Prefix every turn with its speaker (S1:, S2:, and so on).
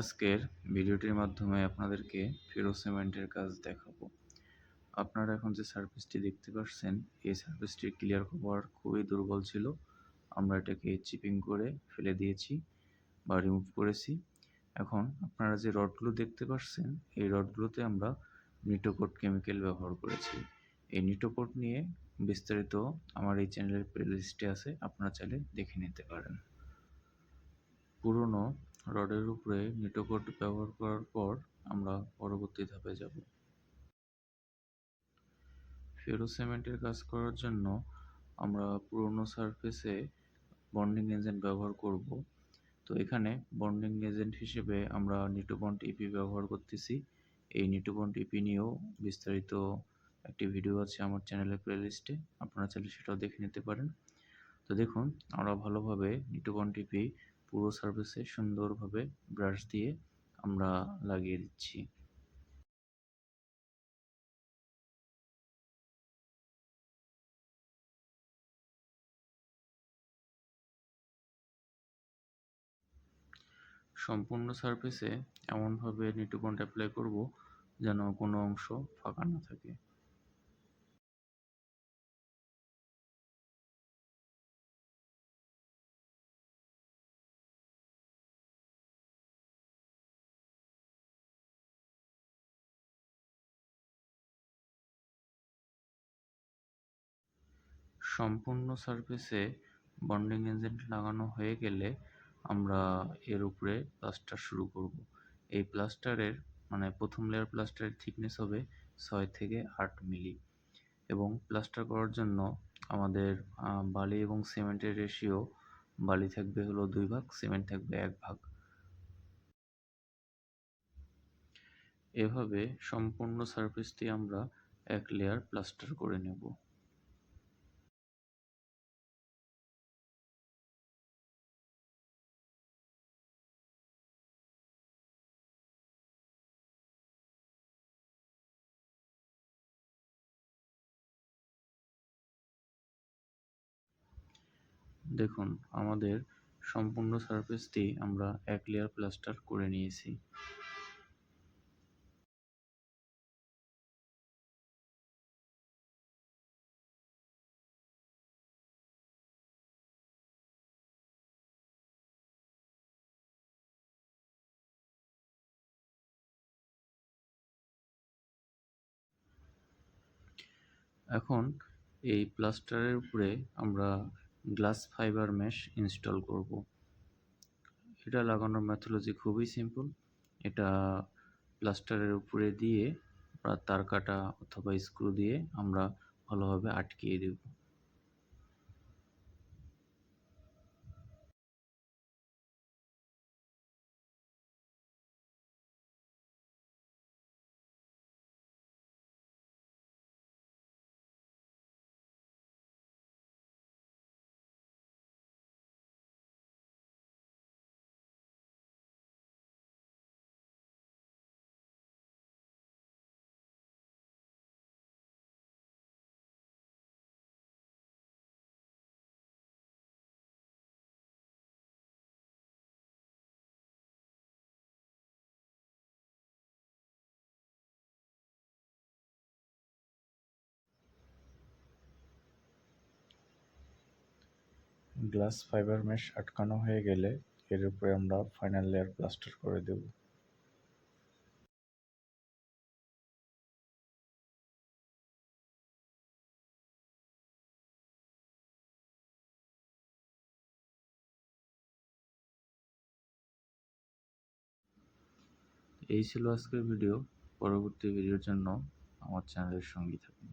S1: আজকের ভিডিওটির মাধ্যমে আপনাদেরকে ফেরো সিমেন্টের কাজ দেখাবো। আপনারা এখন যে সার্ভিসটি দেখতে পাচ্ছেন, এই সার্ভিসটির ক্লিয়ার কভার খুবই দুর্বল ছিল। আমরা এটাকে চিপিং করে ফেলে দিয়েছি বা রিমুভ করেছি। এখন আপনারা যে রডগুলো দেখতে পাচ্ছেন, এই রডগুলোতে আমরা নিটোকোট কেমিক্যাল ব্যবহার করেছি। এই নিটোকোট নিয়ে বিস্তারিত আমার এই চ্যানেলের প্লেলিস্টে আছে, আপনারা চাইলে দেখে নিতে পারেন। পুরনো রডের উপরে নিটোকোট ব্যবহার করার পর আমরা পরবর্তী ধাপে যাব। ফেরো সিমেন্টের কাজ করার জন্য আমরা পুরনো সারফেসে বন্ডিং এজেন্ট ব্যবহার করব। তো এখানে বন্ডিং এজেন্ট হিসেবে আমরা নিটোবন্ড ইপি ব্যবহার করতেছি। এই নিটোবন্ড ইপি নিয়েও বিস্তারিত একটি ভিডিও আছে আমার চ্যানেলের প্লেলিস্টে, আপনারা চাইলে সেটাও দেখে নিতে পারেন। তো দেখুন, আমরা ভালোভাবে নিটোবন্ড ইপি পুরো সার্ভিসে সুন্দরভাবে ব্রাশ দিয়ে আমরা লাগিয়ে দিচ্ছি। সম্পূর্ণ সারফেসে এমনভাবে নিটুকন্ট অ্যাপ্লাই করব যেন কোনো অংশ ফাঁকা না থাকে। সম্পূর্ণ সারফেসে বন্ডিং এজেন্ট লাগানো হয়ে গেলে আমরা এর উপরে প্লাস্টার শুরু করব। এই প্লাস্টারের মানে প্রথম লেয়ার প্লাস্টারের থিকনেস হবে ছয় থেকে আট মিলি এবং প্লাস্টার করার জন্য আমাদের বালি এবং সিমেন্টের রেশিও বালি থাকবে হলো দুই ভাগ সিমেন্ট থাকবে এক ভাগ। এভাবে সম্পূর্ণ সারফেসটি আমরা এক লেয়ার প্লাস্টার করে নেব। দেখুন, আমাদের সম্পূর্ণ সারফেসটি আমরা এক লেয়ার প্লাস্টার করে নিয়েছি। এখন এই প্লাস্টারের উপরে আমরা গ্লাস ফাইবার মেশ ইনস্টল করব। এটা লাগানোর ম্যাথোলজি খুবই সিম্পল এটা প্লাস্টারের উপরে দিয়ে তার কাটা অথবা স্ক্রু দিয়ে আমরা ভালোভাবে আটকিয়ে দেব। গ্লাস ফাইবার মেশ আটকানো হয়ে গেলে এর উপরে আমরা ফাইনাল লেয়ার প্লাস্টার করে দেব। এই ছিল আজকের ভিডিও পরবর্তী ভিডিওর জন্য আমার চ্যানেলের সঙ্গী থাকুন।